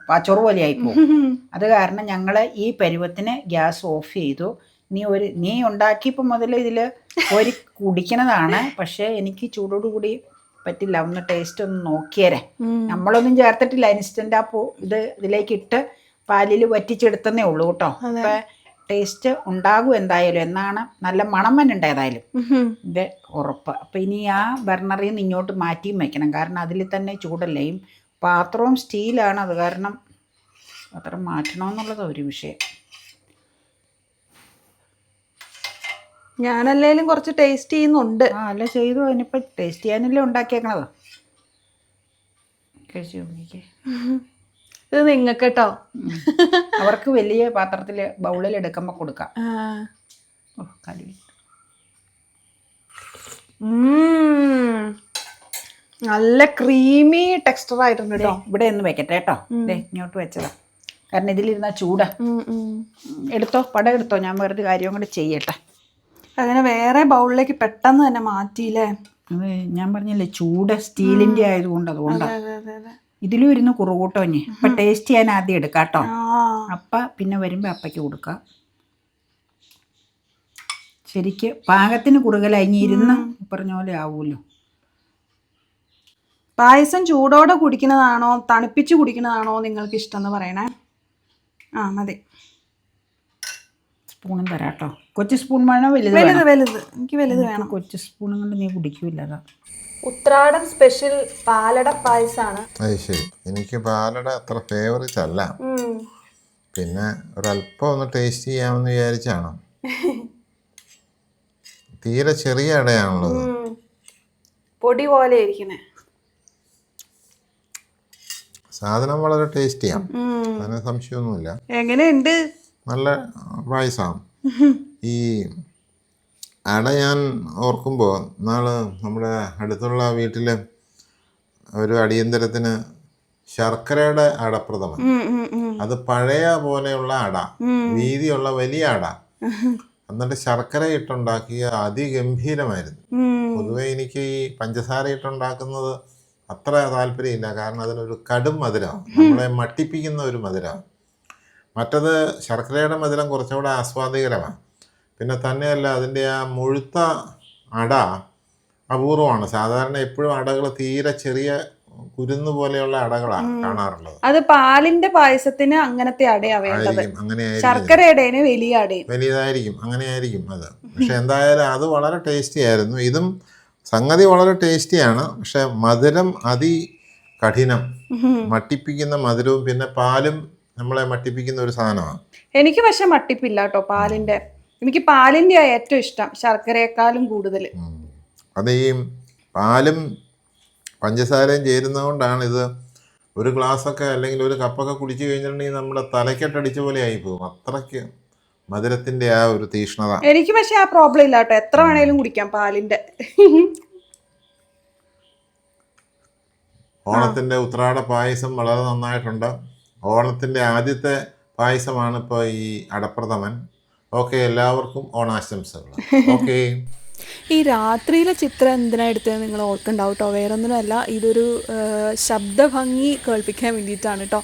പാച്ചോറ് പോലെ ആയി പോകും. അത് കാരണം ഞങ്ങൾ ഈ പരുവത്തിന് ഗ്യാസ് ഓഫ് ചെയ്തു. നീ ഒരു നീ ഉണ്ടാക്കിയപ്പോൾ മുതൽ ഇതിൽ ഒരു കുടിക്കണതാണ്. പക്ഷേ എനിക്ക് ചൂടോടുകൂടി പറ്റില്ല. ഒന്ന് ടേസ്റ്റ് ഒന്ന് നോക്കിയേരെ. നമ്മളൊന്നും ചേർത്തിട്ടില്ല. ഇൻസ്റ്റന്റ് ആ പോ ഇത് ഇതിലേക്ക് ഇട്ട് പാലിൽ വറ്റിച്ചെടുത്തന്നേ ഉള്ളൂ കേട്ടോ. അപ്പൊ ടേസ്റ്റ് ഉണ്ടാകും എന്തായാലും എന്നാണ് നല്ല മണം തന്നെ ഉണ്ട് ഏതായാലും. ഇത് ഉറപ്പ്. അപ്പൊ ഇനി ആ ബർണറിൽ നിന്ന് ഇങ്ങോട്ട് മാറ്റിയും വെക്കണം. കാരണം അതിൽ തന്നെ ചൂടല്ലേ ഈ പാത്രവും സ്റ്റീലാണ്. അത് കാരണം പാത്രം മാറ്റണമെന്നുള്ളത് ഒരു വിഷയം. ഞാനല്ലേലും കുറച്ച് ടേസ്റ്റ് ചെയ്യുന്നുണ്ട്. ആ അല്ല ചെയ്തു. അതിനിപ്പോ ടേസ്റ്റ് ചെയ്യാനല്ലേ ഉണ്ടാക്കിയേക്കണത്. കഴിച്ചു നോക്കിക്കേ. ഇത് നിങ്ങൾക്ക് കേട്ടോ അവർക്ക് വലിയ പാത്രത്തിൽ ബൗളിൽ എടുക്കുമ്പോൾ കൊടുക്കാം. നല്ല ക്രീമി ടെക്സ്ചർ ആയിട്ടുണ്ട് കേട്ടോ ഇവിടെ ഒന്ന് വെക്കട്ടെ കേട്ടോ ഇങ്ങോട്ട് വെച്ചതാ. കാരണം ഇതിലിരുന്ന ചൂടാ. എടുത്തോ? പടം എടുത്തോ? ഞാൻ വേറൊരു കാര്യം കൂടെ ചെയ്യട്ടെ. അങ്ങനെ വേറെ ബൗളിലേക്ക് പെട്ടെന്ന് തന്നെ മാറ്റിയില്ലേ? അത് ഞാൻ പറഞ്ഞില്ലേ ചൂട് സ്റ്റീലിന്റെ ആയതുകൊണ്ട് അതുകൊണ്ടാണ് അതെ അതെ അതെ. ഇതിലും ഇരുന്ന് കുറുകൂട്ടോ ഇനി. അപ്പൊ ടേസ്റ്റ് ചെയ്യാൻ ആദ്യം എടുക്കാം കേട്ടോ. അപ്പ പിന്നെ വരുമ്പോ അപ്പയ്ക്ക് കൊടുക്കാം. ശരിക്ക് പാകത്തിന് കുറുകലങ്ങി ഇരുന്ന് പറഞ്ഞ പോലെ ആവൂല്ലോ പായസം ചൂടോടെ കുടിക്കുന്നതാണോ തണുപ്പിച്ച് കുടിക്കുന്നതാണോ നിങ്ങൾക്ക് ഇഷ്ടം എന്ന് പറയണേ. ആ മതി. സ്പൂണും തരാം കേട്ടോ. കൊച്ചു സ്പൂൺ വേണോ വലുത് വലുത് വലുത്. എനിക്ക് വലുത് വേണം. കൊച്ചു സ്പൂണും കൊണ്ട് നീ കുടിക്കൂല അതാ. ഉത്രാടം സ്പെഷ്യൽ പാലട പായസാണ്. അത് ശരി. എനിക്ക് പാലട അത്ര ഫേവറേറ്റ് അല്ല. പിന്നെ ഒരല്പം ഒന്ന് ടേസ്റ്റ് ചെയ്യാമെന്ന് വിചാരിച്ചാണ്? തീരെ ചെറിയ അടയാണുള്ളത്. പൊടി പോലെ ഇരിക്കണേ സാധനം വളരെ ടേസ്റ്റിയാണ് അതിന് സംശയമൊന്നുമില്ല. എങ്ങനെയുണ്ട്? നല്ല പായസമാണ് ഈ അട ഞാൻ ഓർക്കുമ്പോൾ നാളെ നമ്മുടെ അടുത്തുള്ള വീട്ടിൽ ഒരു അടിയന്തരത്തിന് ശർക്കരയുടെ അടപ്രഥമൻ. അത് പഴയ പോലെയുള്ള അട വീതിയുള്ള വലിയ അട. എന്നിട്ട് ശർക്കര ഇട്ടുണ്ടാക്കിയ അതിഗംഭീരമായിരുന്നു. പൊതുവെ എനിക്ക് ഈ പഞ്ചസാര ഇട്ടുണ്ടാക്കുന്നത് അത്ര താല്പര്യമില്ല. കാരണം അതിനൊരു കടും മധുരമാണ് നമ്മളെ മട്ടിപ്പിക്കുന്ന ഒരു മധുരമാണ് മറ്റത് ശർക്കരയുടെ മധുരം കുറച്ചുകൂടെ ആസ്വാദികരമാണ്. പിന്നെ തന്നെയല്ല അതിന്റെ ആ മുഴുത്ത അട അപൂർവമാണ്. സാധാരണ എപ്പോഴും അടകൾ തീരെ ചെറിയ കുരുന്ന് പോലെയുള്ള അടകളാണ് കാണാറുള്ളത്. അത് പാലിന്റെ പായസത്തിന് അങ്ങനത്തെ അടയാ വേണ്ടത്. വലിയ അടയും. വലിയതായിരിക്കും അങ്ങനെയായിരിക്കും അത്. പക്ഷെ എന്തായാലും അത് വളരെ ടേസ്റ്റി ആയിരുന്നു. ഇതും സംഗതി വളരെ ടേസ്റ്റിയാണ് പക്ഷെ മധുരം അതി കഠിനം. മട്ടിപ്പിക്കുന്ന മധുരവും പിന്നെ പാലും നമ്മളെ മട്ടിപ്പിക്കുന്ന ഒരു സാധനമാണ് എനിക്ക് പക്ഷെ മട്ടിപ്പില്ല കേട്ടോ പാലിന്റെ എനിക്ക് പാലിന്റെ ഏറ്റവും ഇഷ്ടം ശർക്കരയെക്കാളും കൂടുതൽ. അത് ഈ പാലും പഞ്ചസാരയും ചേരുന്നതുകൊണ്ടാണ് ഇത് ഒരു ഗ്ലാസ് ഒക്കെ അല്ലെങ്കിൽ ഒരു കപ്പൊക്കെ കുടിച്ചു കഴിഞ്ഞിട്ടുണ്ടെങ്കിൽ നമ്മുടെ തലക്കെട്ടടിച്ച പോലെ ആയി പോകും അത്രയ്ക്ക് മധുരത്തിന്റെ ആ ഒരു തീഷ്ണത. എനിക്ക് പക്ഷെ ആ പ്രോബ്ലം ഇല്ല കേട്ടോ. എത്ര വേണേലും കുടിക്കാം പാലിന്റെ. ഓണത്തിന്റെ ഉത്രാട പായസം വളരെ നന്നായിട്ടുണ്ട്. ഓണത്തിന്റെ ആദ്യത്തെ പായസമാണ് ഇപ്പോൾ ഈ അടപ്രഥമൻ. ഓക്കെ എല്ലാവർക്കും ഓണാശംസകൾ ഓക്കെ. ഈ രാത്രിയിലെ ചിത്രം എന്തിനാ എടുത്തത് നിങ്ങൾ ഓർക്കുണ്ടാവും കേട്ടോ വേറൊന്നിനുമല്ല ഇതൊരു ശബ്ദഭംഗി കേൾപ്പിക്കാൻ വേണ്ടിയിട്ടാണ് കേട്ടോ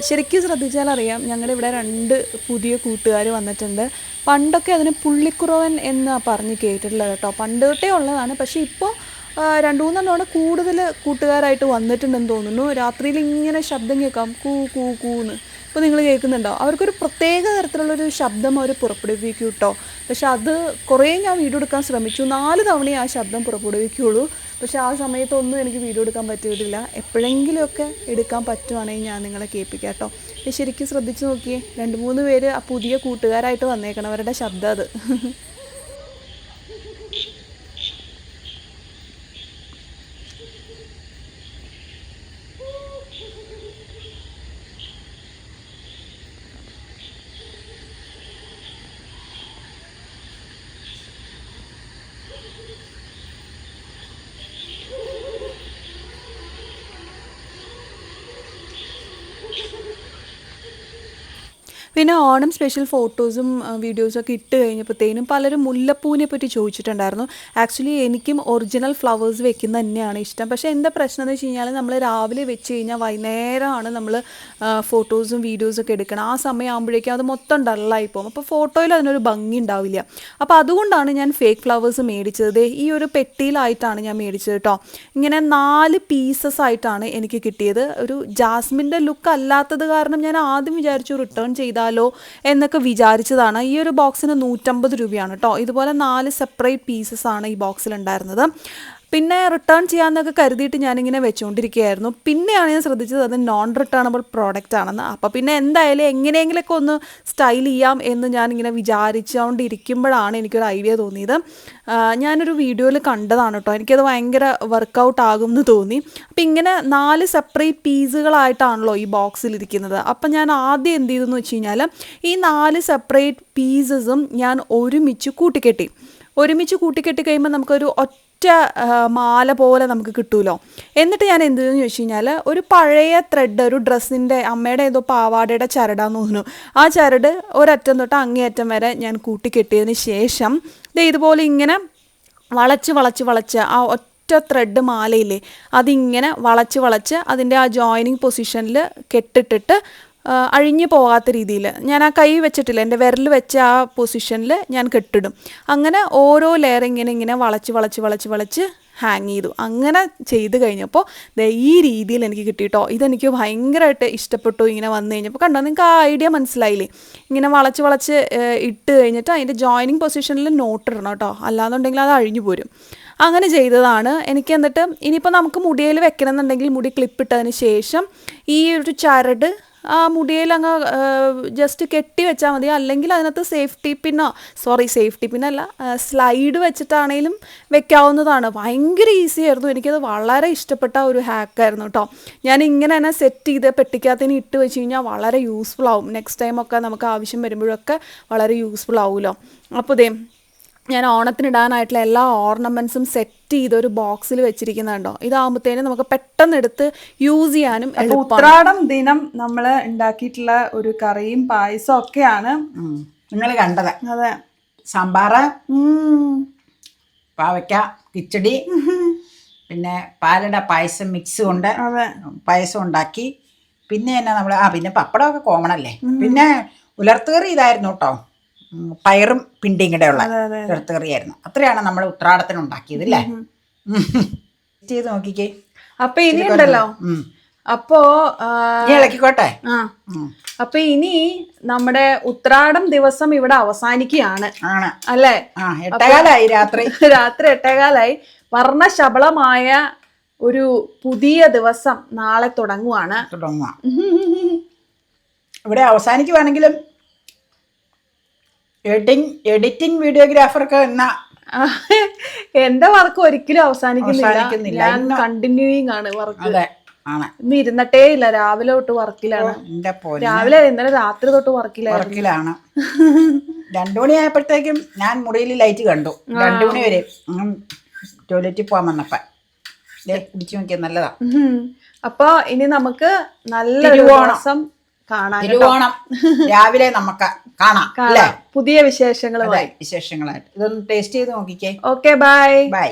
ശരിക്കും ശ്രദ്ധിച്ചാൽ അറിയാം ഞങ്ങളുടെ ഇവിടെ രണ്ട് പുതിയ കൂട്ടുകാർ വന്നിട്ടുണ്ട്. പണ്ടൊക്കെ അതിന് പുള്ളിക്കുറവൻ എന്ന് പറഞ്ഞ് കേട്ടിട്ടുള്ളത് കേട്ടോ പണ്ട് തൊട്ടേ ഉള്ളതാണ് പക്ഷേ ഇപ്പോൾ രണ്ട് മൂന്നെണ്ണമാണ് കൂടുതൽ കൂട്ടുകാരായിട്ട് വന്നിട്ടുണ്ടെന്ന് തോന്നുന്നു. രാത്രിയിൽ ഇങ്ങനെ ശബ്ദം കേൾക്കാം. കൂ കൂ കൂന്ന്. ഇപ്പോൾ നിങ്ങൾ കേൾക്കുന്നുണ്ടോ? അവർക്കൊരു പ്രത്യേക തരത്തിലുള്ളൊരു ശബ്ദം അവർ പുറപ്പെടുവിക്കും കേട്ടോ. പക്ഷെ അത് കുറേ ഞാൻ വീഡിയോ എടുക്കാൻ ശ്രമിച്ചു. നാല് തവണയേ ആ ശബ്ദം പുറപ്പെടുവിക്കുകയുള്ളൂ പക്ഷേ ആ സമയത്തൊന്നും എനിക്ക് വീഡിയോ എടുക്കാൻ പറ്റിയിട്ടില്ല. എപ്പോഴെങ്കിലുമൊക്കെ എടുക്കാൻ പറ്റുവാണെങ്കിൽ ഞാൻ നിങ്ങളെ കേൾപ്പിക്കാം കേട്ടോ. ശരിക്കും ശ്രദ്ധിച്ച് നോക്കിയേ. രണ്ട് മൂന്ന് പേര് ആ പുതിയ കൂട്ടുകാരായിട്ട് വന്നേക്കണം അവരുടെ ശബ്ദം അത്. പിന്നെ ഓണം സ്പെഷ്യൽ ഫോട്ടോസും വീഡിയോസും ഒക്കെ ഇട്ട് കഴിഞ്ഞപ്പോഴത്തേനും പലരും മുല്ലപ്പൂവിനെ പറ്റി ചോദിച്ചിട്ടുണ്ടായിരുന്നു. ആക്ച്വലി എനിക്കും ഒറിജിനൽ ഫ്ലവേഴ്സ് വെക്കുന്ന തന്നെയാണ് ഇഷ്ടം. പക്ഷേ എന്താ പ്രശ്നം എന്ന് വെച്ച് കഴിഞ്ഞാൽ നമ്മൾ രാവിലെ വെച്ച് കഴിഞ്ഞാൽ വൈകുന്നേരമാണ് നമ്മൾ ഫോട്ടോസും വീഡിയോസും ഒക്കെ എടുക്കണം. ആ സമയമാകുമ്പോഴേക്കും അത് മൊത്തം ഡള്ളായി പോകും. അപ്പോൾ ഫോട്ടോയിൽ അതിനൊരു ഭംഗി ഉണ്ടാവില്ല. അപ്പോൾ അതുകൊണ്ടാണ് ഞാൻ ഫേക്ക് ഫ്ലവേഴ്സ് മേടിച്ചത്. ഈ ഒരു പെട്ടിയിലായിട്ടാണ് ഞാൻ മേടിച്ചത് കേട്ടോ ഇങ്ങനെ നാല് പീസസ് ആയിട്ടാണ് എനിക്ക് കിട്ടിയത്. ഒരു ജാസ്മിന്റെ ലുക്ക് അല്ലാത്തത് കാരണം ഞാൻ ആദ്യം വിചാരിച്ചു റിട്ടേൺ ചെയ്താലോ എന്നൊക്കെ വിചാരിച്ചതാണ്. ഈ ഒരു ബോക്സിന് നൂറ്റമ്പത് രൂപയാണ് കേട്ടോ ഇതുപോലെ നാല് സെപ്പറേറ്റ് പീസസ് ആണ് ഈ ബോക്സിൽ ഉണ്ടായിരുന്നത്. പിന്നെ റിട്ടേൺ ചെയ്യാമെന്നൊക്കെ കരുതിയിട്ട് ഞാനിങ്ങനെ വെച്ചുകൊണ്ടിരിക്കുകയായിരുന്നു പിന്നെയാണ് ഞാൻ ശ്രദ്ധിച്ചത് അത് നോൺ റിട്ടേണബിൾ പ്രോഡക്റ്റ് ആണെന്ന്. അപ്പോൾ പിന്നെ എന്തായാലും എങ്ങനെയെങ്കിലൊക്കെ ഒന്ന് സ്റ്റൈൽ ചെയ്യാം എന്ന് ഞാനിങ്ങനെ വിചാരിച്ചുകൊണ്ടിരിക്കുമ്പോഴാണ് എനിക്കൊരു ഐഡിയ തോന്നിയത്. ഞാനൊരു വീഡിയോയിൽ കണ്ടതാണ് കേട്ടോ എനിക്കത് ഭയങ്കര വർക്കൗട്ട് ആകും എന്ന് തോന്നി. അപ്പം ഇങ്ങനെ നാല് സെപ്പറേറ്റ് പീസുകളായിട്ടാണല്ലോ ഈ ബോക്സിൽ ഇരിക്കുന്നത്. അപ്പം ഞാൻ ആദ്യം എന്ത് ചെയ്തെന്ന് വെച്ച് കഴിഞ്ഞാൽ ഈ നാല് സെപ്പറേറ്റ് പീസസും ഞാൻ ഒരുമിച്ച് കൂട്ടിക്കെട്ടി. ഒരുമിച്ച് കൂട്ടിക്കെട്ടി കഴിയുമ്പോൾ നമുക്കൊരു ഒറ്റ ആ, മാല പോലെ നമുക്ക് കിട്ടുമല്ലോ എന്നിട്ട് ഞാൻ എന്തെന്ന് ചോദിച്ചു കഴിഞ്ഞാൽ ഒരു പഴയ ത്രെഡ് ഒരു ഡ്രസ്സിന്റെ അമ്മയുടെ ഏതോ പാവാടയുടെ ചരടാന്ന് തോന്നുന്നു. ആ ചരട് ഒരറ്റം തൊട്ട് അങ്ങേയറ്റം വരെ ഞാൻ കൂട്ടിക്കെട്ടിയതിന് ശേഷം ഇത് ഇതുപോലെ ഇങ്ങനെ വളച്ച് വളച്ച് വളച്ച് ആ ഒറ്റ ത്രെഡ് മാലയില്ലേ അതിങ്ങനെ വളച്ച് വളച്ച് അതിന്റെ ആ ജോയിനിങ് പൊസിഷനിൽ കെട്ടിട്ടിട്ട് അഴിഞ്ഞു പോകാത്ത രീതിയിൽ. ഞാൻ ആ കൈ വെച്ചിട്ടില്ല. എന്റെ വിരൽ വെച്ച ആ പൊസിഷനിൽ ഞാൻ കെട്ടിടും. അങ്ങനെ ഓരോ ലെയർ ഇങ്ങനെ ഇങ്ങനെ വളച്ച് വളച്ച് വളച്ച് വളച്ച് ഹാങ് ചെയ്തു. അങ്ങനെ ചെയ്ത് കഴിഞ്ഞപ്പോൾ ഈ രീതിയിൽ എനിക്ക് കിട്ടിയിട്ടോ. ഇതെനിക്ക് ഭയങ്കരമായിട്ട് ഇഷ്ടപ്പെട്ടു ഇങ്ങനെ വന്നു കഴിഞ്ഞപ്പോൾ. കണ്ടോ? നിങ്ങൾക്ക് ആ ഐഡിയ മനസ്സിലായില്ലേ? ഇങ്ങനെ വളച്ച് വളച്ച് ഇട്ട് കഴിഞ്ഞിട്ട് അതിന്റെ ജോയിനിങ് പൊസിഷനിൽ നോട്ട് ഇടണം കേട്ടോ. അല്ലാന്നുണ്ടെങ്കിൽ അത് അഴിഞ്ഞു പോരും. അങ്ങനെ ചെയ്തതാണ്. എനിക്ക് എന്നിട്ട് ഇനിയിപ്പോൾ നമുക്ക് മുടിയിൽ വെക്കണമെന്നുണ്ടെങ്കിൽ മുടി ക്ലിപ്പിട്ടതിന് ശേഷം ഈ ഒരു ചരട് ആ മുടിയിൽ അങ്ങ് ജസ്റ്റ് കെട്ടി വെച്ചാൽ മതി. അല്ലെങ്കിൽ അതിനകത്ത് സേഫ്റ്റി പിന്നോ സോറി സേഫ്റ്റി പിന്നല്ല സ്ലൈഡ് വെച്ചിട്ടാണേലും വെക്കാവുന്നതാണ്. ഭയങ്കര ഈസി ആയിരുന്നു. എനിക്കത് വളരെ ഇഷ്ടപ്പെട്ട ഒരു ഹാക്കായിരുന്നു കേട്ടോ ഞാൻ ഇങ്ങനെ തന്നെ സെറ്റ് ചെയ്ത് പെട്ടിക്കകത്തിന് ഇട്ട് വെച്ച് കഴിഞ്ഞാൽ വളരെ യൂസ്ഫുൾ ആവും. നെക്സ്റ്റ് ടൈമൊക്കെ നമുക്ക് ആവശ്യം വരുമ്പോഴൊക്കെ വളരെ യൂസ്ഫുൾ ആവുമല്ലോ അപ്പോൾ ദേ ഞാൻ ഓണത്തിനിടാനായിട്ടുള്ള എല്ലാ ഓർണമെന്റ്സും സെറ്റ് ചെയ്ത് ഒരു ബോക്സിൽ വെച്ചിരിക്കുന്നുണ്ടോ ഇതാകുമ്പോഴത്തേനും നമുക്ക് പെട്ടെന്ന് എടുത്ത് യൂസ് ചെയ്യാനും ഉത്രാടം ദിനം നമ്മൾ ഉണ്ടാക്കിയിട്ടുള്ള ഒരു കറിയും പായസം ഒക്കെയാണ് നിങ്ങൾ കണ്ടത്. അതെ. സാമ്പാറ് പാവയ്ക്ക കിച്ചടി പിന്നെ പാലട പായസം മിക്സ് കൊണ്ട് അതെ. പായസം ഉണ്ടാക്കി. പിന്നെ എന്നാ നമ്മൾ ആ പിന്നെ പപ്പടമൊക്കെ കോമൺ അല്ലേ? പിന്നെ ഉലർത്തുകറി ഇതായിരുന്നു കേട്ടോ. പയറും പിണ്ടിയും കൂടെ ഉള്ള ചെറുത്ത് കറിയായിരുന്നു അത്രയാണ് നമ്മൾ ഉത്രാടത്തിന് ഉണ്ടാക്കിയത് അല്ലേ? ചെയ്ത് നോക്കിക്കേ. അപ്പൊ ഇനി ഉണ്ടല്ലോ. അപ്പോ ഇളക്കിക്കോട്ടെ? അപ്പൊ ഇനി നമ്മുടെ ഉത്രാടം ദിവസം ഇവിടെ അവസാനിക്കുകയാണ്. ആണ്. അല്ലേ? എട്ടകാലായി രാത്രി. രാത്രി എട്ടേകാലായി. വർണശബളമായ ഒരു പുതിയ ദിവസം നാളെ തുടങ്ങുവാണ്. തുടങ്ങുക ഇവിടെ അവസാനിക്കുവാണെങ്കിലും എഡിറ്റിംഗ് എഡിറ്റിംഗ് വീഡിയോഗ്രാഫർക്ക് എന്ന എന്റെ വർക്ക് ഒരിക്കലും അവസാനിക്കുന്നില്ല. ഞാൻ കണ്ടിന്യൂയിങ് ആണ് വർക്ക് ഇന്ന് ഇരുന്നിട്ടേ ഇല്ല. രാവിലെ തൊട്ട് വർക്കിലാണ്. രാവിലെ ഇന്നലെ രാത്രി തൊട്ട് വർക്കിലാണ്. രണ്ടു മണിയായപ്പോഴത്തേക്കും ഞാൻ മുറിയിൽ ലൈറ്റ് കണ്ടു. രണ്ടു മണി വരെ. ടോയ്ലറ്റിൽ പോകാൻ വന്നപ്പോ. ദേ, കുടിച്ചു നോക്കിയാൽ നല്ലതാ. അപ്പൊ ഇനി നമുക്ക് തിരുവോണം. ദിവസം കാണാൻ തിരുവോണം. രാവിലെ നമുക്ക് കാണാം പുതിയ വിശേഷങ്ങളുമായി. വിശേഷങ്ങളായിട്ട്. ഇതൊന്ന് ടേസ്റ്റ് ചെയ്ത് നോക്കിക്കേ. Okay bye bye